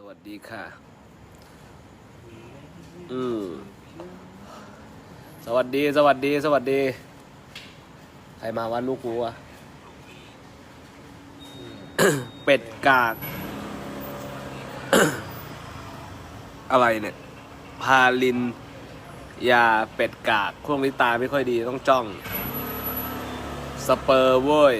สวัสดีค่ะ อืมสวัสดี สวัสดี สวัสดี ใครมาวันลูกกูอะเป็ดกาก อะไรเนี่ย พาลิน ยาเป็ดกากช่วงนี้ตาไม่ค่อยดีต้องจ้อง สเปอร์เว้ย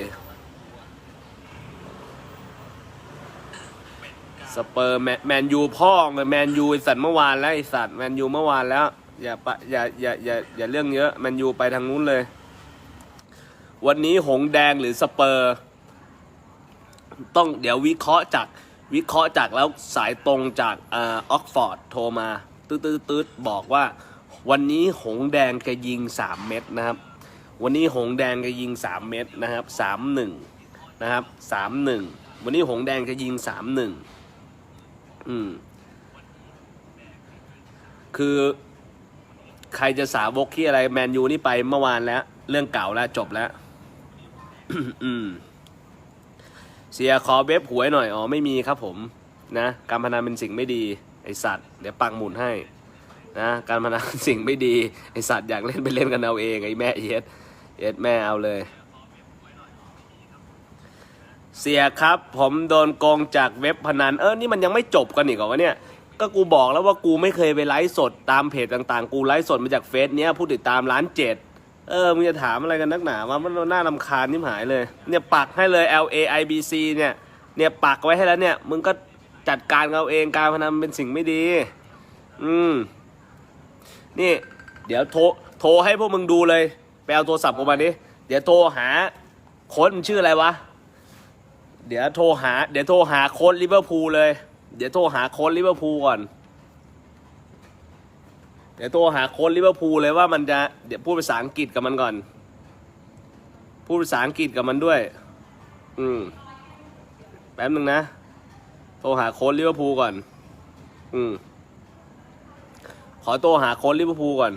สเปอร์แมนยูพ่อเลยแมนยูไอสัตว์เมื่อวานแล้วไอสัตว์แมนยูเมื่อวานแล้ว อย่าปะอย่าอย่าอย่าอย่าเรื่องเยอะแมนยูไปทางนู้นเลย วันนี้หงแดงหรือสเปอร์ ต้องเดี๋ยววิเคราะห์จากวิเคราะห์จากแล้วสายตรงจากออกฟอร์ดโทรมาตืดตืดตืดบอกว่า วันนี้หงแดงจะยิงสามเม็ดนะครับ วันนี้หงแดงจะยิงสามเม็ดนะครับสามหนึ่งนะครับสามหนึ่งวันนี้หงแดงจะยิงสามหนึ่ง อืม คือใครจะสาวกที่อะไรแมนยูนี่ไปเมื่อวานแล้ว เรื่องเก่าแล้วจบแล้ว อืม เสียขอเว็บหวยหน่อย อ๋อ ไม่มีครับผม นะการพนันเป็นสิ่งไม่ดี ไอสัตว์ เดี๋ยวปังหมุนให้ นะการพนันสิ่งไม่ดี ไอสัตว์อยากเล่นไปเล่นกันเอาเอง ไอแม่เย็ดเย็ดแม่เอาเลย เสียครับ ผมโดนโกงจากเว็บพนันเออนี่มันยังไม่จบกันอีกเหรอวะเนี่ย ก็กูบอกแล้วว่ากูไม่เคยไปไลฟ์สดตามเพจต่างๆ กูไลฟ์สดมาจากเฟซเนี้ยผู้ติดตามล้านเจ็ดเออมึงจะถามอะไรกันนักหนาว่ามันน่ารำคาญนิ่มหายเลย เนี่ยปักให้เลย L A I B C เนี่ยเนี่ยปักไว้ให้แล้วเนี่ยมึงก็จัดการเอาเองการพนันเป็นสิ่งไม่ดี อืม นี่ เดี๋ยวโทรโทรให้พวกมึงดูเลย ไปเอาโทรศัพท์กูมาดิเดี๋ยวโทรหาโค้ดมันชื่ออะไรวะ เดี๋ยวโทรหา เดี๋ยวโทรหาโค้ดลิเวอร์พูลเลย เดี๋ยวโทรหาโค้ดลิเวอร์พูลก่อน เดี๋ยวโทรหาโค้ดลิเวอร์พูลเลยว่ามันจะ เดี๋ยวพูดภาษาอังกฤษกับมันก่อน พูดภาษาอังกฤษกับมันด้วย อืม แป๊บหนึ่งนะ โทรหาโค้ดลิเวอร์พูลก่อน อืม ขอโทรหาโค้ดลิเวอร์พูลก่อน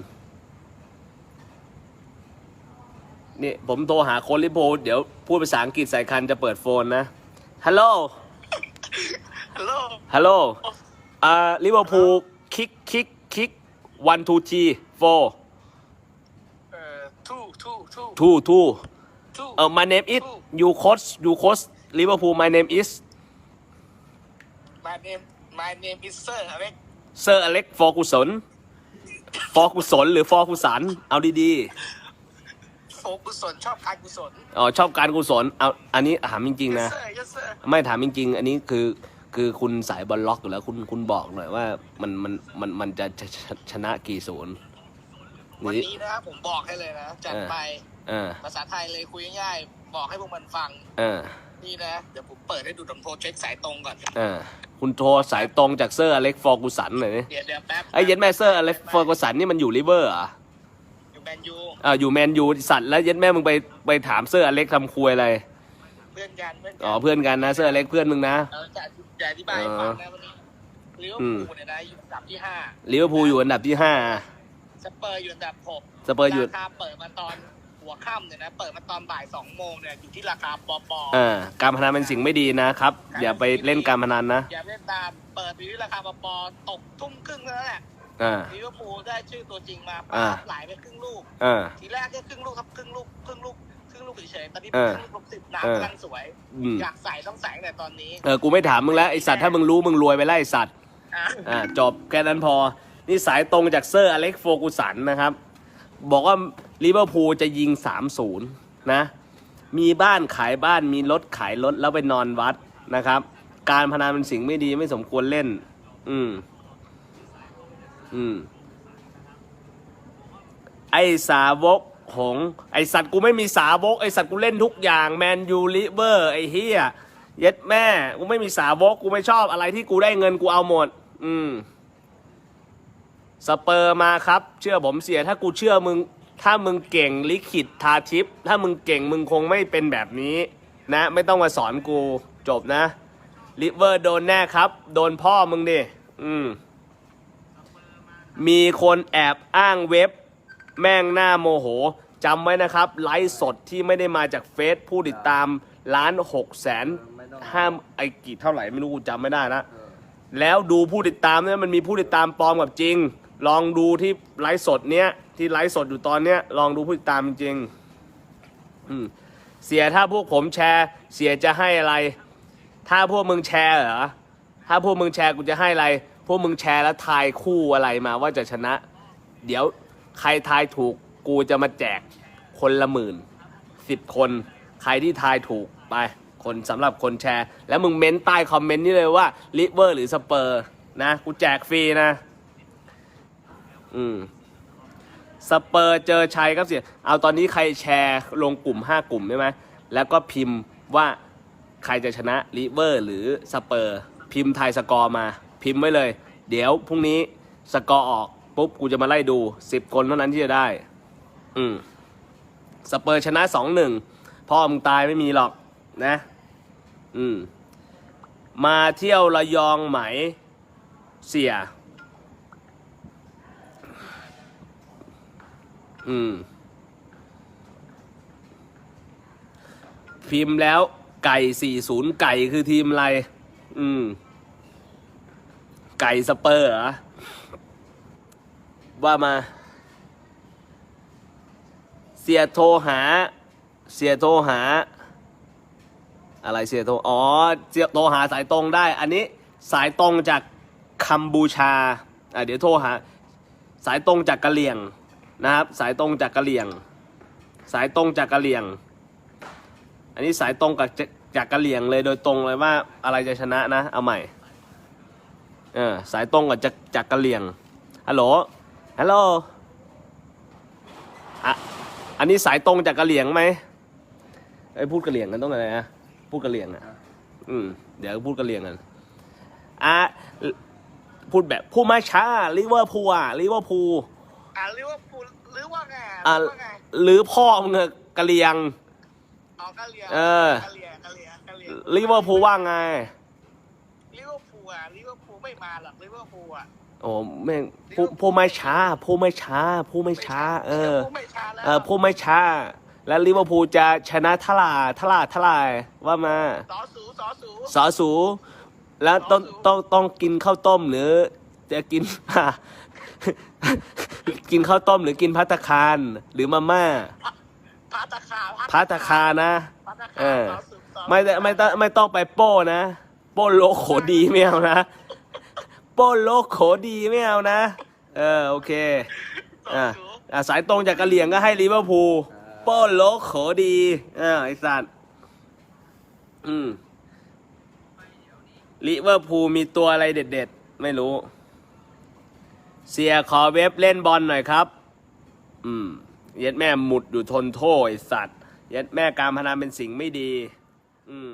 นี่ผมโทรหาโค้ดลิเวอร์พูลเดี๋ยวพูดภาษาอังกฤษใส่คันจะเปิดโฟนนะ ฮัลโหล ฮัลโหล ฮัลโหล อ่าลิเวอร์พูลคิกคิกคิก one two three four เอ่อ two two two two two two เออ my name is you coach you coach Liverpool my name is my name my name is Sir Alex Sir Alex ฟอร์กุสนฟอร์กุสนหรือฟอร์กุสัน เอาดีโฟ กุศลชอบการกุศลๆอ๋อชอบการกุศลเอาอันนี้ถามจริงๆนะ Yes sir Yes sir ไม่ถามจริงๆ อันนี้คือคือคุณสายบอลล็อกอยู่แล้วคุณคุณบอกหน่อยว่ามันมันมันมันจะชชชนะกี่ศูนย์วันนี่นี้นะผมบอกให้เลยนะ จัดไปอ่าภาษาไทยเลยคุยง่ายๆ บอกให้พวกมันฟังอ่านี่นะ เดี๋ยวผมเปิดให้ดูผมโทรเช็คสายตรงก่อนอ่าคุณโทรสายตรงจากเซอร์อเล็กฟอร์กุสันหน่อยนี่เดี๋ยวเดี๋ยวแป๊บไอ้เย็นแม่เซอร์อเล็กฟอร์กุสันนี่มันอยู่ลิเวอร์เหรอะ อยู่แมนยูอ่าอยู่แมนยูสัตว์แล้วเย็นแม่มึงไปไปถามเซอร์อเล็กทำครัวอะไรเพื่อนกันเพื่อนกัอ๋อเพื่อนกันนะเซอร์อเล็กเพื่อนมึงนะ เราจะจะอธิบายให้ฟังนะวันนี้ลิเวอร์พูลเนี่ยนะอยู่อันดับที่ห้าลิเวอร์พูลอยู่อันดับที่ห้าสเปอร์อยู่อันดับหกสเปอร์อยู่ราคาเปิดมาตอนหัวค่ำเนี่ยนะเปิดมาตอนบ่ายสองโมงเนี่ยอยู่ที่ราคาปอปออ่าการพนันเป็นสิ่งไม่ดีนะครับ อย่าไปเล่นการพนันนะอย่าเล่นตามเปิดอยู่ที่ราคาปอปอตกทุ่มครึ่งแล้วแหละ อ่า ลิเวอร์พูลได้ชื่อตัวจริงมาอ่าปั๊บไหลไปครึ่งลูก อ่า ทีแรกแค่ครึ่งลูกครับครึ่งลูกครึ่งลูกครึ่งลูกเฉยๆตอนนี้เอเป็นอครึ่งลูกสิบเออน้ำกำลังสวย อืม อยากใส่ต้องใส่แต่ตอนนี้เออ กูไม่ถามมึงแล้วไอสัตว์ถ้ามึงรู้มึงรวยไปแล้วไอสัตว์ อะอ่า จบแค่นั้นพอ นี่สายตรงจากเซอร์อเล็กโฟกุสันนะครับ บอกว่าลิเวอร์พูลจะยิง 3-0 นะ มีบ้านขายบ้านมีรถขายรถแล้วไปนอนวัดนะครับ การพนันเป็นสิ่งไม่ดีไม่สมควรเล่น อืม อืม ไอสาวกหง ไอสัตว์กูไม่มีสาวก ไอสัตว์กูเล่นทุกอย่างแมนยูลิเวอร์ไอเฮียเย็ดแม่ กูไม่มีสาวก กูไม่ชอบอะไรที่กูได้เงินกูเอาหมด อืม สเปอร์มาครับ เชื่อผมเสียถ้ากูเชื่อมึง ถ้ามึงเก่งลิขิตทาทิพถ้ามึงเก่งมึงคงไม่เป็นแบบนี้ นะ ไม่ต้องมาสอนกู จบนะลิเวอร์โดนแน่ครับ โดนพ่อมึงดิ อืม มีคนแอบอ้างเว็บ แม่งหน้าโมโหจำไว้นะครับ ไลฟ์สดที่ไม่ได้มาจากเฟซผู้ติดตามล้านหกแสนห้าไอกี่เท่าไหร่ไม่รู้กูจำไม่ได้นะ แล้วดูผู้ติดตามเนี่ยมันมีผู้ติดตามปลอมกับจริง ลองดูที่ไลฟ์สดเนี้ยที่ไลฟ์สดอยู่ตอนเนี้ยลองดูผู้ติดตามจริงอืมเสียถ้าพวกผมแชร์ เสียจะให้อะไร ถ้าพวกมึงแชร์เหรอถ้าพวกมึงแชร์กูจะให้อะไร พวกมึงแชร์แล้วทายคู่อะไรมาว่าจะชนะ เดี๋ยวใครทายถูกกูจะมาแจกคนละหมื่นสิบคน ใครที่ทายถูกไป คนสำหรับคนแชร์ แล้วมึงเม้นใต้คอมเมนต์นี่เลยว่าลิเวอร์หรือสเปอร์นะ กูแจกฟรีนะ อืมสเปอร์เจอชัยครับเสีย เอาตอนนี้ใครแชร์ลงกลุ่ม 5 กลุ่มใช่ไหม แล้วก็พิมพ์ว่าใครจะชนะลิเวอร์หรือสเปอร์ พิมพ์ทายสกอร์มา พิมพ์ไว้เลย เดี๋ยวพรุ่งนี้สกอร์ออกปุ๊บกูจะมาไล่ดู10คนเท่านั้นที่จะได้ อืมสเปอร์ชนะ2-1พ่อมึงตายไม่มีหรอกนะ อืม มาเที่ยวระยองไหมเสีย อืม พิมพ์แล้วไก่ 40 ไก่คือทีมอะไร อืม ไก่สเปอร์เหรอว่ามา เสียโทรหา เสียโทรหา อะไรเสียโทรอ๋อเสียโทรหาสายตรงได้ อันนี้สายตรงจากคัมบูชาอะเดี๋ยวโทรหา สายตรงจากกะเหลี่ยงนะครับ สายตรงจากกะเหลี่ยง สายตรงจากกะเหลี่ยง อันนี้สายตรงกับจากกะเหลี่ยงเลยโดยตรงเลยว่าอะไรจะชนะนะ เอาใหม่ เออสายตรงกับจากจากกะเหลี่ยงฮัลโหลฮัลโหลอะอันนี้สายตรงจากกะเหลี่ยงไหมไอ้ยพูดกะเหลี่ยงกันต้องอะไรนะพูดกะเหลี่ยงอะอืมเดี๋ยวพูดกะเหลี่ยงกันอะพูดแบบพูดมาช้าลิเวอร์พูลอะลิเวอร์พูลอ่าลิเวอร์พูลหรือว่าไงอะหรือว่าไงหรือพ่อมึงอะกะเหลี่ยงเอากะเหลียเออกะเหลียกะเหลียกะเหลียลิเวอร์พูลว่าไงลิเวอร์พูลอะลิเวอร์พูล ไม่มาหรอกลิเวอร์พูลอะโอ้แม่งพูพูดไม่ช้าพูดไม่ช้าพูดไม่ช้า เออลิวร์พูลไม่ช้าแล้วเออพูดไม่ช้า แล้วลิเวอร์พูลจะชนะทลาทลาทลายว่ามาสอสูสอสูสอสู แล้วต้องสอสูต้องต้องกินข้าวต้มหรือ จะกินกินข้าวต้มหรือกินพัตตาคารหรือมาม่าพัตตาคารพัตตาคารนะพัตตาเอคารอสอสูสอสูไม่ได้ไม่ต้องไม่ต้องไปโป้นะ โป้โลโขดีไม่เอานะโปโลโขดีไม่เอานะ เออโอเคสออะสูอะสายตรงจากกะเหลี่ยงก็ให้ลิเวอร์พูลโปโลโขดีอ่าไอสัตว์อืมลิเวอร์พูลมีตัวอะไรเด็ดๆ ไม่รู้ เสียขอเว็บเล่นบอลหน่อยครับ อืม เย็ดแม่หมุดอยู่ทนโทษไอสัตว์ เย็ดแม่การพนันเป็นสิ่งไม่ดี อืม